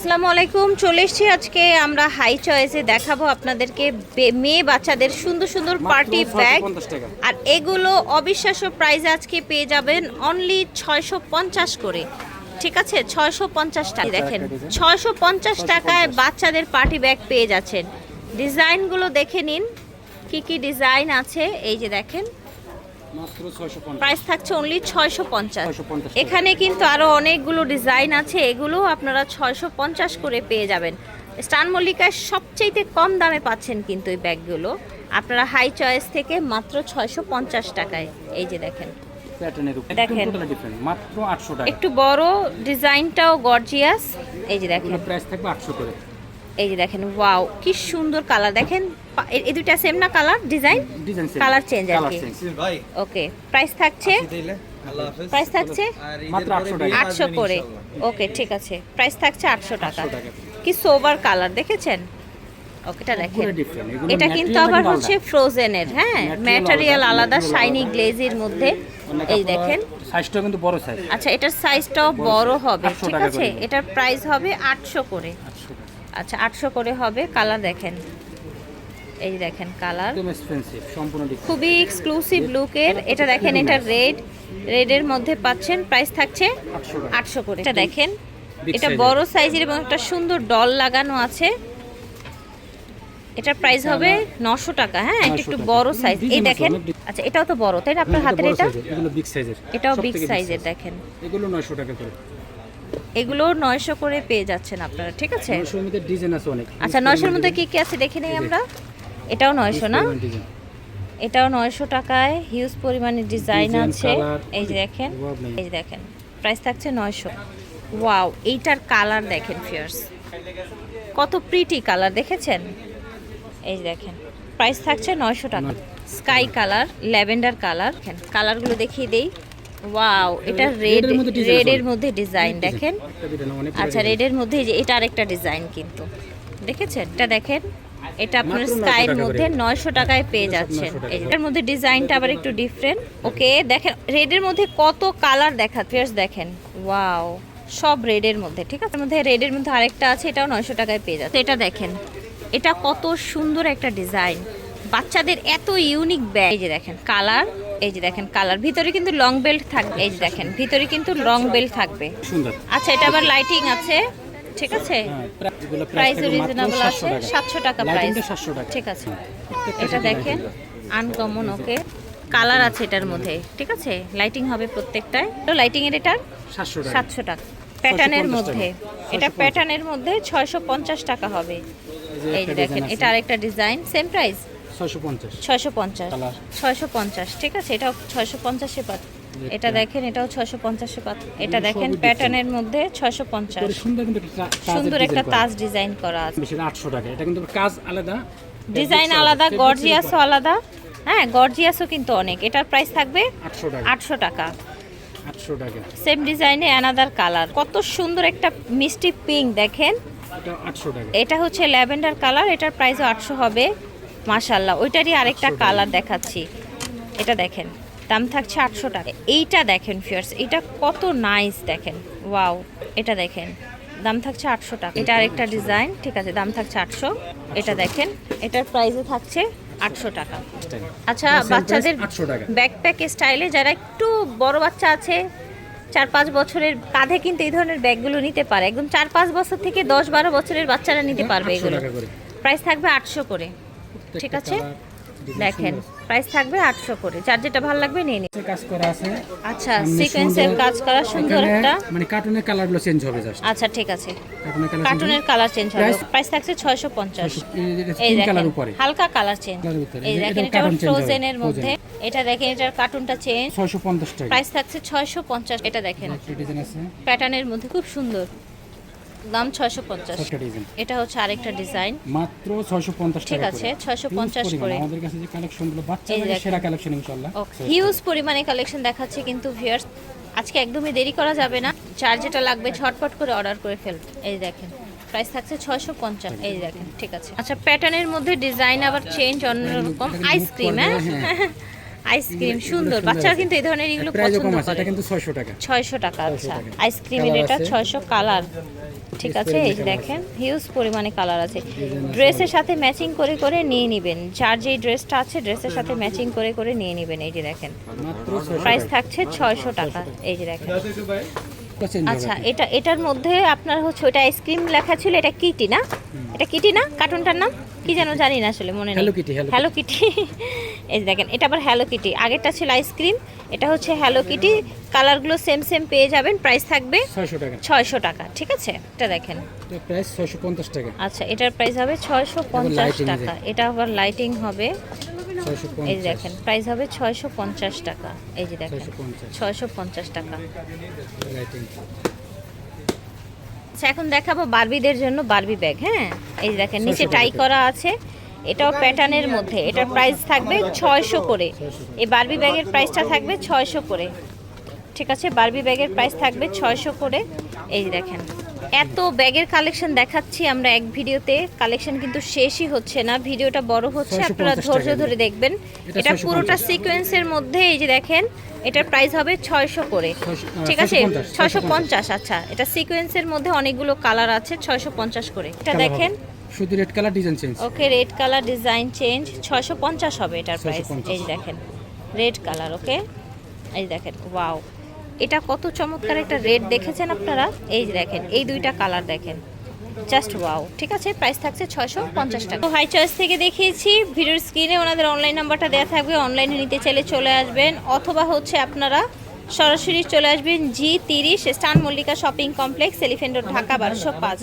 আসসালামু আলাইকুম চলে এসেছি আজকে। আমরা হাই চয়েসে দেখাবো আপনাদেরকে মেয়ে বাচ্চাদের সুন্দর সুন্দর পার্টি ব্যাগ আর এগুলো অবিশ্বাস্য প্রাইস আজকে পেয়ে যাবেন অনলি ছয়শো পঞ্চাশ করে। ঠিক আছে? ছয়শো পঞ্চাশ টাকা। দেখেন ছয়শো পঞ্চাশ টাকায় বাচ্চাদের পার্টি ব্যাগ পেয়ে যাচ্ছেন। ডিজাইনগুলো দেখে নিন। কি কি ডিজাইন আছে? এই যে দেখেন। মাত্র 650 প্রাইস থাকছে অনলি ছয়শো পঞ্চাশ। এখানে কিন্তু আরও অনেকগুলো ডিজাইন আছে এগুলো আপনারা ছয়শো পঞ্চাশ করে পেয়ে যাবেন। স্টান মল্লিকায় সবচেয়ে কম দামে পাচ্ছেন কিন্তু এই ব্যাগগুলো। আপনারা হাই চয়েস থেকে মাত্র ছয়শো পঞ্চাশ টাকায় এই যে দেখেন। দেখেন। একদম মাত্র 800 টাকা। একটু বড় ডিজাইনটাও গর্জিয়াস এই যে দেখেন। প্রাইস থাকবে 800 করে। এই যে দেখেন ওয়াও কি সুন্দর কালার দেখেন এই দুইটা সেম না colour design design Colour change আর কালার কি। চেঞ্জ ভাই ওকে প্রাইস থাকছে? প্রাইস থাকছে? মাত্র 800 টাকা। আটশো করে। ওকে ঠিক আছে। প্রাইস থাকছে আটশো টাকা। 800 টাকা। কি সোবার কালার দেখেছেন? ওকেটা দেখেন। এটা কিন্তু আবার হচ্ছে। ফ্রোজেনের হ্যাঁ? ম্যাটেরিয়াল আলাদা, শাইনি। গ্লেজের মধ্যে। এই দেখেন। সাইজটা কিন্তু বড় সাইজ আচ্ছা এটার সাইজটাও বড় হবে ঠিক আছে? এটার প্রাইস হবে আটশো করে। 800 টাকা আচ্ছা আটশো করে হবে। কালার দেখেন। এই দেখেন কালার। একদম এক্সপেন্সিভ সম্পূর্ণ ডিফারেন্ট খুবই এক্সক্লুসিভ লুকের এটা দেখেন এটা রেড রেডের মধ্যে পাচ্ছেন প্রাইস থাকছে 800 আটশো করে। এটা দেখেন। এটা বড় সাইজের এবং একটা সুন্দর ডল লাগানো আছে। এটার প্রাইস হবে নশো টাকা। হ্যাঁ এটা একটু বড় সাইজ এই দেখেন আচ্ছা এটাও তো বড় তাই না আপনার হাতের এটা? এগুলো বিগ সাইজের এটাও বিগ সাইজের দেখেন। এগুলো 900 টাকা করে। এগুলো নয়শো করে পেয়ে যাচ্ছেন আপনারা ঠিক আছে? 900 এর মধ্যে ডিজাইন আছে অনেক। আচ্ছা নয়শোর মধ্যে কি কি আছে দেখে নেই আমরা? এটাও নয়শো না? এটাও নয়শো টাকায় হিউজ পরিমাণে ডিজাইন আছে। এই যে দেখেন এই যে দেখেন প্রাইস থাকছে নয়শো। ওয়াও এইটার কালার দেখেন ফিয়ার্স কত প্রিটি কালার দেখেছেন? এই যে দেখেন প্রাইস থাকছে নয়শো টাকা। স্কাই কালার ল্যাভেন্ডার কালার দেখেন কালারগুলো দেখিয়ে দেই। ওয়াও এটা রেড রেডের মধ্যে ডিজাইন দেখেন? আচ্ছা রেডের মধ্যে এটা আরেকটা ডিজাইন কিন্তু। দেখেছেন? এটা দেখেন এটা আপনার স্কাইয়ের মধ্যে নয়শো টাকায় পেয়ে যাচ্ছেন। 900 টাকা। এই যে, এটার মধ্যে ডিজাইনটা আবার একটু ডিফারেন্ট ওকে দেখেন রেডের মধ্যে কত কালার দেখা ফিয়ার্স দেখেন। ওয়াও সব রেডের মধ্যে ঠিক আছে? এর মধ্যে রেডের মধ্যে আরেকটা আছে এটাও নয়শো টাকায় পেয়ে যাচ্ছে। এটা দেখেন এটা কত সুন্দর একটা ডিজাইন বাচ্চাদের এত ইউনিক ব্যাগ এই যে দেখেন কালার এই যে দেখেন কালার। ভিতরে কিন্তু লং বেল্ট থাকবে এই যে দেখেন ভিতরে কিন্তু লং বেল্ট থাকবে। সুন্দর। আচ্ছা এটা আবার লাইটিং আছে? ঠিক আছে? হ্যাঁ, প্রাইস রিজনেবল আছে। সাতশো টাকা। প্রাইস Lighting 700 টাকা। ঠিক আছে। এটা দেখেন আনকমন ওকে কালার আছে এটার মধ্যে ঠিক আছে? লাইটিং হবে প্রত্যেকটায়। তো লাইটিং এর এটার? 700 টাকা। সাতশো টাকা। প্যাটার্নের মধ্যে। এটা প্যাটার্নের মধ্যে ছয়শো পঞ্চাশ টাকা হবে। এই যে দেখেন এটা আরেকটা ডিজাইন সেম প্রাইস 650 ছয়শো পঞ্চাশ। ছয়শো পঞ্চাশ। ঠিক আছে? এটাও ছয়শো পঞ্চাশে পাত। এটা দেখেন এটাও ছয়শো পঞ্চাশে পাত। এটা দেখেন প্যাটার্নের মধ্যে ছয়শো পঞ্চাশ। সুন্দর একটা। তাজ ডিজাইন করা। আছে। 800 টাকা। এটা কিন্তু কাজ আলাদা। ডিজাইন আলাদা। গর্জিয়াসও আলাদা। হ্যাঁ গর্জিয়াসও কিন্তু অনেক। এটার প্রাইস থাকবে 800 টাকা। আটশো টাকা। 800 টাকা। সেম ডিজাইনে অ্যানাদার কালার কত সুন্দর একটা মিষ্টি পিঙ্ক দেখেন। এটা 800 টাকা। এটা হচ্ছে ল্যাভেন্ডার কালার। এটার প্রাইসও আটশো হবে। মাশাল্লাহ ওইটারই আরেকটা কালার দেখাচ্ছি। এটা দেখেন দাম থাকছে আটশো টাকা। এইটা দেখেন ফিয়ার্স এটা কত নাইস দেখেন। ওয়াও এটা দেখেন দাম থাকছে আটশো টাকা। এটা আরেকটা ডিজাইন ঠিক আছে দাম থাকছে আটশো। এটা দেখেন এটার প্রাইসও থাকছে আটশো টাকা। আচ্ছা বাচ্চাদের 800 টাকা। ব্যাকপ্যাক স্টাইলে যারা একটু বড় বাচ্চা আছে চার পাঁচ বছরের কাঁধে কিন্তু এই ধরনের ব্যাগগুলো নিতে পারে। একদম চার পাঁচ বছর থেকে দশ বারো বছরের বাচ্চারা নিতে পারবে 800 এগুলো। প্রাইস থাকবে আটশো করে। ঠিক আছে? দেখেন প্রাইস থাকবে আটশো করে। যার যেটা ভালো লাগবে নিয়ে নিন। কাজ করা আছে। আচ্ছা সিকোয়েন্সের কাজ করা সুন্দর একটা। মানে কার্টুনের কালারগুলো চেঞ্জ হবে জাস্ট আচ্ছা ঠিক আছে। কার্টুনের কালার চেঞ্জ হবে। প্রাইস থাকছে ছয়শো পঞ্চাশ। এই এই দেখেন কালার উপরে। হালকা কালার চেঞ্জ এই দেখেন এটা ফ্রোজেনের frozen। মধ্যে। এটা দেখেন এটার কার্টুনটা চেঞ্জ 650 টাকা। প্রাইস থাকছে ছয়শো পঞ্চাশ। এটা দেখেন। প্যাটার্নের মধ্যে খুব সুন্দর। দাম ছয়শো পঞ্চাশ। ছয়টা ডিজাইন। এটা হচ্ছে আরেকটা ডিজাইন। মাত্র 650 টাকা ঠিক আছে, 650 Huge পরিমাণ। করে। আমাদের কাছে যে কালেকশনগুলো বাচ্চাদের সেরা কালেকশন ইনশাআল্লাহ। হিউজ পরিমাণে কালেকশন দেখাচ্ছে কিন্তু ভিউয়ার্স আজকে একদমই দেরি করা যাবে না। চার যেটা লাগবে ঝটপট করে অর্ডার করে ফেলুন এই দেখেন প্রাইস থাকছে ছয়শো পঞ্চাশ। এই দেখেন ঠিক আছে। আচ্ছা প্যাটার্নের মধ্যে ডিজাইন আবার চেঞ্জ অন্যরকম আইসক্রিম হ্যাঁ? আইসক্রিম সুন্দর। সুন্দর বাচ্চারা কিন্তু এই ধরনের এগুলো পছন্দ করে এটা কিন্তু 600 টাকা। ছয়শো টাকা আচ্ছা। আইসক্রিমের এটা আছে। ছয়শো কালার। ঠিক আছে এই দেখেন হিউজ পরিমাণে কালার আছে। ড্রেসের সাথে ম্যাচিং করে করে নিয়ে নেবেন। যার যেই ড্রেসটা আছে ড্রেসের সাথে ম্যাচিং করে করে নিয়ে নেবেন এই যে দেখেন। প্রাইস থাকছে ছয়শো টাকা এই যে দেখেন। আচ্ছা এটা এটার মধ্যে আপনার হচ্ছে ওটা আইসক্রিম লেখা ছিল এটা কিটি না? এটা কিটি না? কার্টুনটার নাম? কি যেন জানি না আসলে মনে নেই। Hello Kitty, হ্যালো কিটি এই দেখেন এটা আবার হ্যালো কিটি আগেরটা ছিল আইসক্রিম এটা হচ্ছে হ্যালো কিটি কালারগুলো সেম সেম পেয়ে যাবেন প্রাইস থাকবে ছয়শো টাকা। ছয়শো টাকা ঠিক আছে? এটা দেখেন। প্রাইস ছয়শো পঞ্চাশ টাকা। আচ্ছা এটার প্রাইস হবে ছয়শো পঞ্চাশ টাকা। এটা আবার লাইটিং হবে। এই যে দেখেন প্রাইস হবে ছয়শো পঞ্চাশ টাকা। এই যে দেখেন ছয়শো পঞ্চাশ। টাকা। আচ্ছা এখন দেখাবো বারবিদের জন্য বারবি ব্যাগ হ্যাঁ? এই দেখেন নিচে 600 টাই করা। আছে। এটাও প্যাটার্নের মধ্যে। এটার প্রাইস থাকবে ছয়শো করে। এই বারবি ব্যাগের প্রাইসটা থাকবে ছয়শো করে। ঠিক আছে বারবি ব্যাগের প্রাইস থাকবে ছয়শো করে। এই দেখেন এত ব্যাগের কালেকশন দেখাচ্ছি আমরা এক ভিডিওতে। কালেকশন কিন্তু শেষই হচ্ছে না। ভিডিওটা বড় হচ্ছে আপনারা ধৈর্য ধরে দেখবেন। এটা এটা 650 পুরোটা সিকোয়েন্সের মধ্যে এই যে দেখেন এটার প্রাইস হবে ছয়শো করে। ঠিক আছে? 650, ছয়শো পঞ্চাশ। আচ্ছা। এটা সিকোয়েন্সের মধ্যে অনেকগুলো কালার আছে ছয়শো পঞ্চাশ করে। এটা দেখেন। শুধু red colour design change okay red colour design change ছয়শো পঞ্চাশ হবে এটার প্রাইস এই দেখেন রেড কালার ওকে এই যে দেখেন ওয়াও এটা কত চমৎকার একটা রেড দেখেছেন আপনারা? এই যে দেখেন, এই দুইটা কালার দেখেন। Just wow. ঠিক আছে, প্রাইস থাকছে ছয়শো পঞ্চাশ টাকা। হাই চয়েস থেকে দেখিয়েছি, ভিডিওর স্ক্রিনে ওনাদের অনলাইন নাম্বারটা দেওয়া থাকবে। অনলাইনে নিতে চাইলে চলে আসবেন, অথবা হচ্ছে আপনারা সরাসরি চলে আসবেন জি তিরিশ, স্টান Mallika shopping complex Elephant Dhaka, বারোশো পাঁচ।